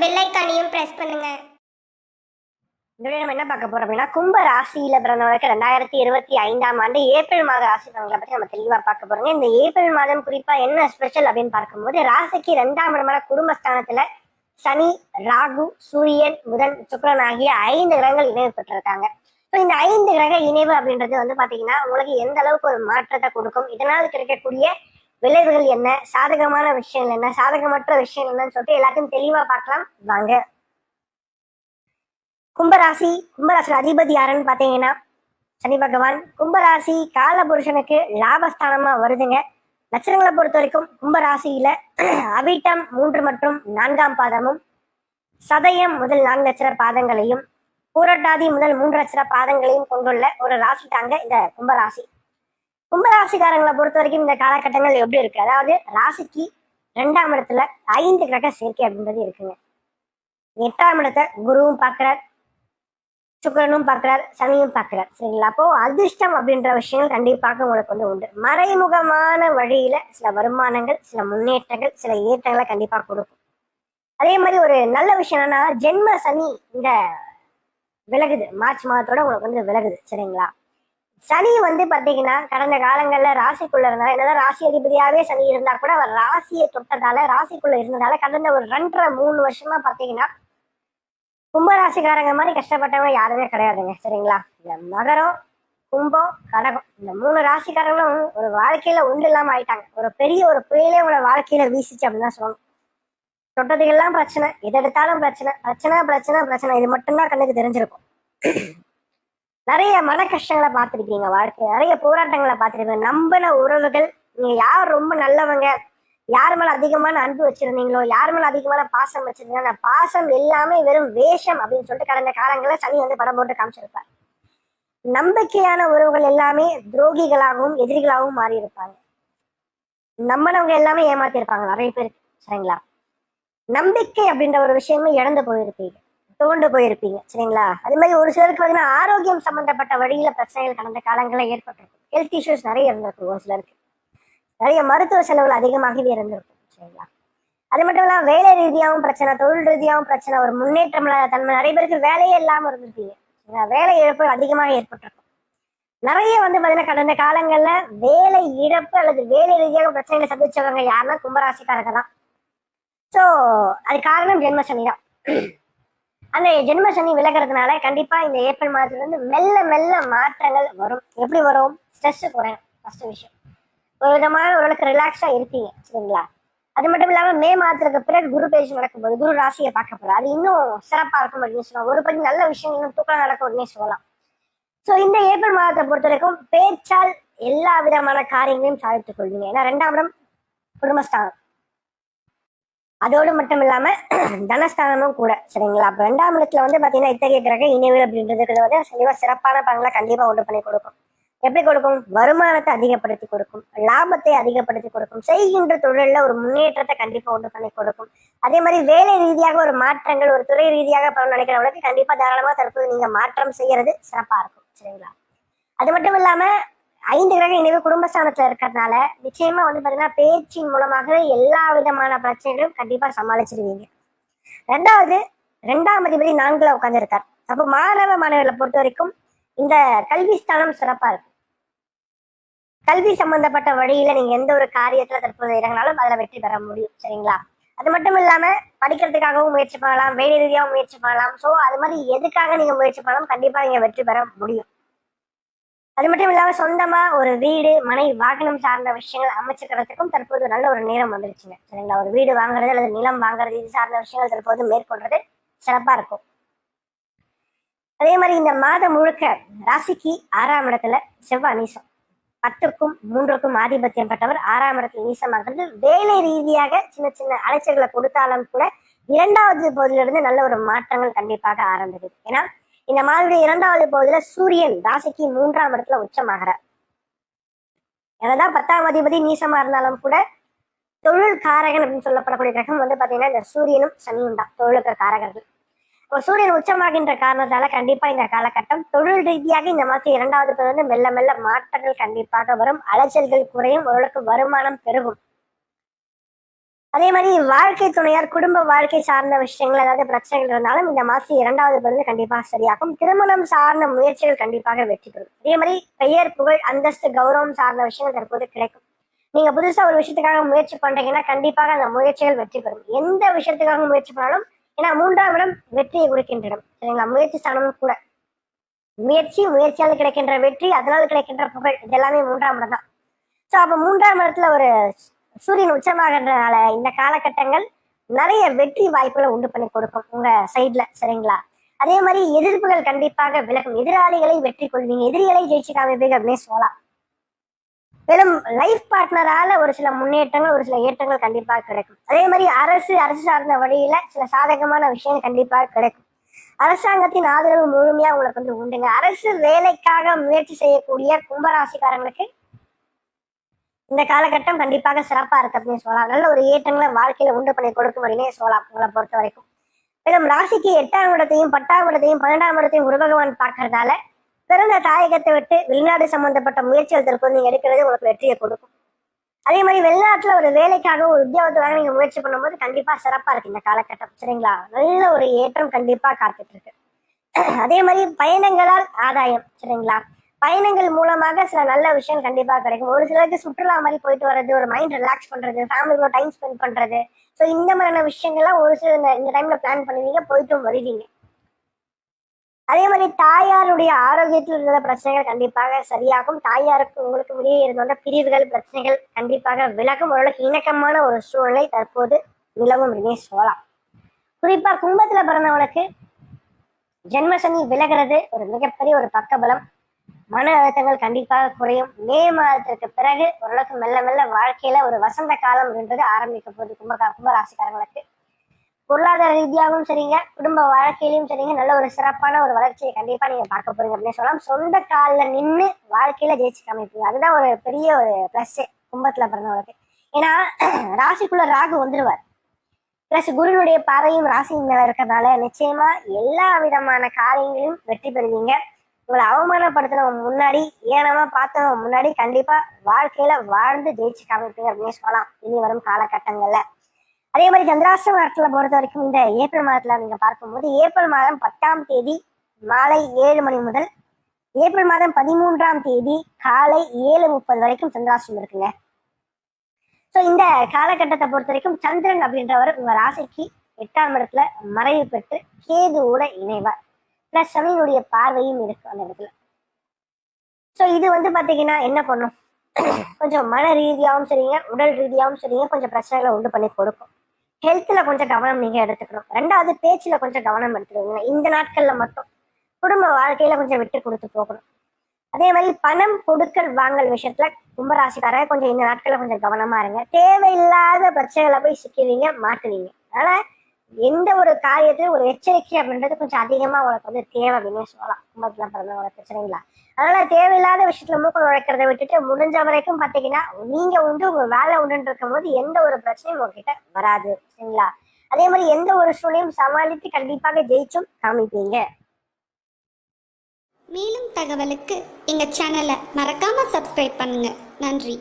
Bell ஐக்கானையும் press பண்ணுங்க. இந்த நம்ம என்ன பார்க்க போறோம் அப்படின்னா கும்ப ராசியில பிறந்தவர்களுக்கு ரெண்டாயிரத்தி இருபத்தி ஐந்தாம் ஆண்டு ஏப்ரல் மாத ராசி பலன்களை பத்தி நம்ம தெளிவா பார்க்க போறோங்க. இந்த ஏப்ரல் மாதம் குறிப்பா என்ன ஸ்பெஷல் அப்படின்னு பார்க்கும்போது ராசிக்கு ரெண்டாம் இடமான குடும்பஸ்தானத்துல சனி ராகு சூரியன் புதன் சுக்ரன் ஆகிய ஐந்து கிரகங்கள் இணைவு பெற்றிருக்காங்க. ஸோ இந்த ஐந்து கிரக இணைவு அப்படின்றது வந்து பாத்தீங்கன்னா உங்களுக்கு எந்த அளவுக்கு ஒரு மாற்றத்தை கொடுக்கும் இதனால் கிடைக்கக்கூடிய விளைவுகள் என்ன? சாதகமான விஷயங்கள் என்ன? சாதகமற்ற விஷயம் என்னன்னு சொல்லிட்டு எல்லாத்தையும் தெளிவா பார்க்கலாம். வாங்க. கும்பராசி கும்பராசி அதிபதி யாருன்னு பாத்தீங்கன்னா சனி பகவான். கும்பராசி காலபுருஷனுக்கு லாபஸ்தானமா வருதுங்க. நட்சத்திரங்களை பொறுத்த வரைக்கும் கும்பராசியில அவிட்டம் மூன்று மற்றும் நான்காம் பாதமும் சதயம் முதல் நான்கு நட்சத்திர பாதங்களையும் பூரட்டாதி முதல் மூன்று நட்சத்திர பாதங்களையும் கொண்டுள்ள ஒரு ராசி தாங்க இந்த கும்பராசி. கும்பராசிக்காரங்களை பொறுத்த வரைக்கும் இந்த காலகட்டங்கள் எப்படி இருக்கு? அதாவது ராசிக்கு ரெண்டாம் இடத்துல ஐந்து கிரக சேர்க்கை அப்படின்றது இருக்குங்க. எட்டாம் இடத்தை குருவும் பார்க்கிறார் சுக்கரனும் பார்க்கிறார் சனியும் பார்க்கிறார். சரிங்களா? அப்போ அதிர்ஷ்டம் அப்படின்ற விஷயங்கள் கண்டிப்பாக உங்களுக்கு வந்து உண்டு. மறைமுகமான வழியில சில வருமானங்கள் சில முன்னேற்றங்கள் சில ஏற்றங்களை கண்டிப்பாக கொடுக்கும். அதே மாதிரி ஒரு நல்ல விஷயம் என்னன்னா ஜென்ம சனி இந்த விலகுது. மார்ச் மாதத்தோட உங்களுக்கு வந்து விலகுது. சரிங்களா? சனி வந்து பாத்தீங்கன்னா கடந்த காலங்கள்ல ராசிக்குள்ள இருந்தாலும் என்னதான் ராசி அதிபதியாவே சனி இருந்தா கூட அவர் ராசியை தொட்டதால ராசிக்குள்ள இருந்ததால கடந்த ஒரு ரெண்டரை மூணு வருஷமா பாத்தீங்கன்னா கும்பராசிக்காரங்க மாதிரி கஷ்டப்பட்டவங்க யாருமே கிடையாதுங்க. சரிங்களா? இந்த மகரம் கும்பம் கடகம் இந்த மூணு ராசிக்காரங்களும் ஒரு வாழ்க்கையில உண்டு இல்லாம ஆயிட்டாங்க. ஒரு பெரிய ஒரு புயலே உங்களை வாழ்க்கையில வீசிச்சு அப்படின்னு தான் சொல்லணும். தொட்டதுக்கெல்லாம் பிரச்சனை எது எடுத்தாலும் பிரச்சனை பிரச்சனை பிரச்சனை பிரச்சனை இது மட்டும்தான் கண்ணுக்கு தெரிஞ்சிருக்கும். நிறைய மன கஷ்டங்களை பார்த்துருக்கீங்க வாழ்க்கை நிறைய போராட்டங்களை பார்த்துருப்பீங்க. நம்பின உறவுகள் நீங்க யார் ரொம்ப நல்லவங்க யார் மேல அதிகமான அன்பு வச்சிருந்தீங்களோ யார் மேல அதிகமான பாசம் வச்சிருந்தீங்களோ அந்த பாசம் எல்லாமே வெறும் வேஷம் அப்படின்னு சொல்லிட்டு கடந்த காலங்களில் சனி வந்து படம் போட்டு காமிச்சிருப்பார். நம்பிக்கையான உறவுகள் எல்லாமே துரோகிகளாகவும் எதிரிகளாகவும் மாறி இருப்பாங்க நம்பினவங்க எல்லாமே ஏமாத்திருப்பாங்க நிறைய பேர் சரிங்களா? நம்பிக்கை அப்படின்ற ஒரு விஷயமே இழந்து போயிருப்பீங்க. தோண்டு போயிருப்பீங்க சரிங்களா? அது மாதிரி ஒரு சிலருக்கு பார்த்தீங்கன்னா ஆரோக்கியம் சம்பந்தப்பட்ட வழியில பிரச்சனைகள் கடந்த காலங்களில் ஏற்பட்டிருக்கும் ஹெல்த் இஷ்யூஸ் நிறைய இருந்திருக்கும் ஒரு சிலருக்கு. நிறைய மருத்துவ செலவுகள் அதிகமாகவே இருந்திருக்கும் சரிங்களா? அது மட்டும் இல்லாம வேலை ரீதியாகவும் பிரச்சனை தொழில் ரீதியாகவும் பிரச்சனை ஒரு முன்னேற்றம் இல்லாத தன்மை. நிறைய பேருக்கு வேலையே இல்லாம இருந்திருப்பீங்க சரிங்களா? வேலை இழப்பு அதிகமாக ஏற்பட்டிருக்கும். நிறைய வந்து பார்த்தீங்கன்னா கடந்த காலங்கள்ல வேலை இழப்பு அல்லது வேலை ரீதியாக பிரச்சனைகளை சந்திச்சவங்க யாருன்னா கும்பராசிக்காரங்க தான். ஸோ அது காரணம் ஜென்மசனி தான் அந்த ஜென்ம சனி விலகிறதுனால கண்டிப்பா இந்த ஏப்ரல் மாதத்துல இருந்து மெல்ல மெல்ல மாற்றங்கள் வரும். எப்படி வரும்? ஸ்ட்ரெஸ் குறையும் ஃபர்ஸ்ட் விஷயம். ஒரு விதமான ஓரளவுக்கு ரிலாக்ஸா இருப்பீங்க. சரிங்களா? அது மட்டும் இல்லாம மே மாதத்துக்கு பிறகு குரு பேச்சு நடக்கும்போது குரு ராசியை பார்க்க போறோம் அது இன்னும் சிறப்பா இருக்கும் அப்படின்னு சொல்லலாம். ஒரு படி நல்ல விஷயம் இன்னும் தூக்கம் நடக்கும் அப்படின்னு சொல்லலாம். ஸோ இந்த ஏப்ரல் மாதத்தை பொறுத்த வரைக்கும் பேச்சால் எல்லா விதமான காரியங்களையும் சாதித்துக் கொள்வீங்க. ஏன்னா ரெண்டாம் இடம் குடும்பஸ்தானம். அதோடு மட்டும் இல்லாம தனஸ்தானமும் கூட சரிங்களா? அப்ப ரெண்டாம் இடத்துல வந்து பாத்தீங்கன்னா இத்தகைய கிரக இணைவு அப்படின்றது வந்து கண்டிப்பா சிறப்பான பங்களை கண்டிப்பா உண்டு பண்ணி கொடுக்கும். எப்படி கொடுக்கும்? வருமானத்தை அதிகப்படுத்தி கொடுக்கும் லாபத்தை அதிகப்படுத்தி கொடுக்கும் செய்கின்ற தொழில்ல ஒரு முன்னேற்றத்தை கண்டிப்பாக உண்டு பண்ணி கொடுக்கும். அதே மாதிரி வேலை ரீதியாக ஒரு மாற்றங்கள் ஒரு துறை ரீதியாக பலன் நினைக்கிறவங்களுக்கு கண்டிப்பாக தாராளமாக தற்போது நீங்கள் மாற்றம் செய்யறது சிறப்பாக இருக்கும் சரிங்களா? அது மட்டும் இல்லாம ஐந்து கிரக இணைவு குடும்பஸ்தானத்துல இருக்கிறதுனால நிச்சயமா வந்து பாத்தீங்கன்னா பேச்சின் மூலமாக எல்லா விதமான பிரச்சனைகளும் கண்டிப்பா சமாளிச்சிருவீங்க. ரெண்டாவது ரெண்டாம் அதிபதி நான்குல உட்கார்ந்து இருக்கார் அப்போ மாணவ மாணவர்களை பொறுத்த வரைக்கும் இந்த கல்வி ஸ்தானம் சிறப்பா இருக்கும். கல்வி சம்பந்தப்பட்ட வழியில நீங்க எந்த ஒரு காரியத்துல தற்போது இறங்கினாலும் அதுல வெற்றி பெற முடியும் சரிங்களா? அது மட்டும் இல்லாம படிக்கிறதுக்காகவும் முயற்சி பண்ணலாம் வேலை ரீதியாகவும் முயற்சி பண்ணலாம். ஸோ அது மாதிரி எதுக்காக நீங்க முயற்சி பண்ணலாம் கண்டிப்பா நீங்க வெற்றி பெற முடியும். அது மட்டும் இல்லாம சொந்தமா ஒரு வீடு மனை வாகனம் சார்ந்த விஷயங்கள் அமைச்சுக்கிறதுக்கும் தற்போது நல்ல ஒரு நேரம் வந்துருச்சுங்க. சரிங்களா? ஒரு வீடு வாங்குறது அல்லது நிலம் வாங்குறது இது சார்ந்த விஷயங்கள் தற்போது மேற்கொள்றது சிறப்பா இருக்கும். அதே மாதிரி இந்த மாதம் முழுக்க ராசிக்கு ஆறாம் இடத்துல செவ்வாய் நீசம். பத்துக்கும் மூன்றுக்கும் ஆதிபத்தியம் பெற்றவர் ஆறாம் இடத்துல நீசமாகிறது வேலை ரீதியாக சின்ன சின்ன அலைச்சல்களை கொடுத்தாலும் கூட இரண்டாவது பகுதியிலிருந்து நல்ல ஒரு மாற்றங்கள் கண்டிப்பாக ஆரம்பிக்குது. ஏன்னா இந்த மாதிரி இரண்டாவது பகுதியில சூரியன் ராசிக்கு மூன்றாம் இடத்துல உச்சமாகிறார். என்னதான் பத்தாம் அதிபதி நீசமா இருந்தாலும் கூட தொழில் காரகன் அப்படின்னு சொல்லப்படக்கூடிய கிரகம் வந்து பாத்தீங்கன்னா இந்த சூரியனும் சனியும் தான் தொழிலுக்கு காரகர்கள். இப்போ சூரியன் உச்சமாகின்ற காரணத்தால கண்டிப்பா இந்த காலகட்டம் தொழில் ரீதியாக இந்த மாதம் இரண்டாவது வந்து மெல்ல மெல்ல மாற்றங்கள் கண்டிப்பாக வரும். அலைச்சல்கள் குறையும் ஓரளவுக்கு வருமானம் பெருகும். அதே மாதிரி வாழ்க்கை துணையார் குடும்ப வாழ்க்கை சார்ந்த விஷயங்கள் ஏதாவது பிரச்சனைகள் இருந்தாலும் இந்த மாசி இரண்டாவது பிறந்து கண்டிப்பாக சரியாகும். திருமணம் சார்ந்த முயற்சிகள் கண்டிப்பாக வெற்றி பெறும். அதே மாதிரி பெயர் புகழ் அந்தஸ்து கௌரவம் சார்ந்த விஷயங்கள் தற்போது கிடைக்கும். நீங்க புதுசா ஒரு விஷயத்துக்காக முயற்சி பண்றீங்கன்னா கண்டிப்பாக அந்த முயற்சிகள் வெற்றி பெறும். எந்த விஷயத்துக்காக முயற்சி பண்ணாலும் ஏன்னா மூன்றாம் இடம் வெற்றியை கொடுக்கின்ற இடம் சரிங்களா? முயற்சி ஸ்தானமும் கூட. முயற்சி முயற்சியால் கிடைக்கின்ற வெற்றி அதனால் கிடைக்கின்ற புகழ் இதெல்லாமே மூன்றாம் இடம் தான். ஸோ அப்போ மூன்றாம் இடத்துல ஒரு சூரியன் உச்சமாகன்றனால இந்த காலகட்டங்கள் நிறைய வெற்றி வாய்ப்புகளை உண்டு பண்ணி கொடுக்கும் உங்க சைட்ல சரிங்களா? அதே மாதிரி எதிர்ப்புகள் கண்டிப்பாக விலகும். எதிராளிகளை வெற்றி கொள்வீங்க. எதிரிகளை ஜெயிச்சு காமிப்பீங்க அப்படின்னு சொல்லலாம். மேலும் லைஃப் பார்ட்னரால ஒரு சில முன்னேற்றங்கள் ஒரு சில ஏற்றங்கள் கண்டிப்பாக கிடைக்கும். அதே மாதிரி அரசு அரசு சார்ந்த வழியில சில சாதகமான விஷயங்கள் கண்டிப்பாக கிடைக்கும். அரசாங்கத்தின் ஆதரவு முழுமையா உங்களுக்கு வந்து உண்டுங்க. அரசு வேலைக்காக முயற்சி செய்யக்கூடிய கும்பராசிக்காரங்களுக்கு இந்த காலகட்டம் கண்டிப்பாக சிறப்பா இருக்கு அப்படின்னு சொல்லலாம். நல்ல ஒரு ஏற்றங்களை வாழ்க்கையில உண்டு பண்ணி கொடுக்கும் அப்படின்னே சொல்லலாம் உங்களை பொறுத்த வரைக்கும். மேலும் ராசிக்கு எட்டாம் இடத்தையும் பத்தாம் இடத்தையும் பன்னெண்டாம் இடத்தையும் குரு பகவான் பார்க்கறதால பிறந்த தாயகத்தை விட்டு வெளிநாடு சம்பந்தப்பட்ட முயற்சிகள் தற்போது நீங்க எடுக்கிறது உங்களுக்கு வெற்றியை கொடுக்கும். அதே மாதிரி வெளிநாட்டுல ஒரு வேலைக்காக ஒரு உத்தியோகத்துக்காக நீங்க முயற்சி பண்ணும்போது கண்டிப்பா சிறப்பா இருக்கு இந்த காலகட்டம். சரிங்களா? நல்ல ஒரு ஏற்றம் கண்டிப்பா காத்துட்டு இருக்கு. அதே மாதிரி பயணங்களால் ஆதாயம். சரிங்களா? பயணங்கள் மூலமாக சில நல்ல விஷயம் கண்டிப்பா கிடைக்கும். ஒரு சிலருக்கு சுற்றுலா மாதிரி போயிட்டு வர்றது ஒரு மைண்ட் ரிலாக்ஸ் பண்றது ஃபேமிலியோட டைம் ஸ்பெண்ட் பண்றது. ஸோ இந்த மாதிரியான விஷயங்கள்லாம் ஒரு சில இந்த- டைம்ல பிளான் பண்ணுவீங்க போயிட்டும் வருவீங்க. அதே மாதிரி தாயாருடைய ஆரோக்கியத்தில் இருந்த பிரச்சனைகள் கண்டிப்பாக சரியாகும். தாயாருக்கு உங்களுக்கு வெளியே இருந்த வந்த பிரிவுகள் பிரச்சனைகள் கண்டிப்பாக விலகும். ஓரளவுக்கு இணக்கமான ஒரு சூழ்நிலை தற்போது நிலவும் அப்படின்னு சொல்லலாம். குறிப்பா கும்பத்துல பிறந்தவனுக்கு ஜென்மசனி விலகிறது ஒரு மிகப்பெரிய ஒரு பக்கபலம். மன அழுத்தங்கள் கண்டிப்பாக குறையும். மே மாதத்திற்கு பிறகு ஓரளவுக்கு மெல்ல மெல்ல வாழ்க்கையில ஒரு வசந்த காலம் என்றது ஆரம்பிக்க போகுது. கும்பகா கும்பராசிக்காரங்களுக்கு. பொருளாதார ரீதியாகவும் சரிங்க. குடும்ப வாழ்க்கையிலும் சரிங்க. நல்ல ஒரு சிறப்பான ஒரு வளர்ச்சியை கண்டிப்பா நீங்க பார்க்க போறீங்க அப்படின்னு சொல்லலாம். சொந்த காலில் நின்று வாழ்க்கையில ஜெயிச்சு காமிப்பீங்க அதுதான் ஒரு பெரிய ஒரு பிளஸ் கும்பத்துல பிறந்தவங்களுக்கு. ஏன்னா ராசிக்குள்ள ராகு வந்துருவார். பிளஸ் குருனுடைய பாறையும் ராசியின் மேல இருக்கிறதுனால நிச்சயமா எல்லா விதமான காரியங்களையும் வெற்றி பெறுவீங்க. உங்களை அவமானப்படுத்தினவங்க முன்னாடி ஏனமா பார்த்தவங்க முன்னாடி கண்டிப்பா வாழ்க்கையில வாழ்ந்து ஜெயிச்சு காமிப்பீங்க அப்படின்னு சொல்லலாம். இனி வரும் காலகட்டங்கள்ல. அதே மாதிரி சந்திராஷ்டம நேரத்துல பொறுத்த வரைக்கும் இந்த ஏப்ரல் மாதத்துல நீங்க பார்க்கும்போது ஏப்ரல் மாதம் பத்தாம் தேதி மாலை ஏழு மணி முதல் ஏப்ரல் மாதம் பதிமூன்றாம் தேதி காலை ஏழு முப்பது வரைக்கும் சந்திராஷ்டம் இருக்குங்க. ஸோ இந்த காலகட்டத்தை பொறுத்த வரைக்கும் சந்திரன் அப்படின்றவர் உங்க ராசிக்கு எட்டாம் இடத்துல மறைவு பெற்று கேதுவோட இணைவார். பிளஸ் சனியினுடைய பார்வையும் இருக்கு அந்த இடத்துல. ஸோ இது வந்து பாத்தீங்கன்னா என்ன பண்ணும்? கொஞ்சம் மன ரீதியாகவும் சரிங்க உடல் ரீதியாகவும் சரிங்க கொஞ்சம் பிரச்சனைகளை உண்டு பண்ணி கொடுக்கும். ஹெல்த்தில் கொஞ்சம் கவனம் நீங்கள் எடுத்துக்கணும். ரெண்டாவது பேச்சில் கொஞ்சம் கவனம் எடுத்துக்கோங்க. இந்த நாட்களில் மட்டும் குடும்ப வாழ்க்கையில கொஞ்சம் விட்டு கொடுத்து போகணும். அதே மாதிரி பணம் கொடுக்கல் வாங்கல் விஷயத்துல கும்பராசிக்காரங்க கொஞ்சம் இந்த நாட்களில் கொஞ்சம் கவனமா இருங்க. தேவையில்லாத பிரச்சனைகளை போய் சிக்குவீங்க மாட்டுவீங்க. அதனால் எந்த ஒரு காரியத்திலும் ஒரு எச்சரிக்கை அப்படின்றது கொஞ்சம் அதிகமாக உனக்கு வந்து தேவை அப்படின்னு சொல்லலாம். கும்பத்தில் பிறந்தவங்க பிரச்சனைங்களா அதனால தேவையில்லாத விஷயத்துல மூக்கம் உழைக்கிறத விட்டுட்டு முடிஞ்ச வரைக்கும் பார்த்தீங்கன்னா நீங்க வந்து உங்க வேலை உண்டுன்னு இருக்கும்போது எந்த ஒரு பிரச்சனையும் உங்ககிட்ட வராது. சரிங்களா? அதே மாதிரி எந்த ஒரு சூழ்நிலையும் சமாளித்து கண்டிப்பாக ஜெயிச்சும் காமிப்பீங்க. மேலும் தகவலுக்கு எங்கள் சேனலை மறக்காமல் சப்ஸ்கிரைப் பண்ணுங்கள் நன்றி.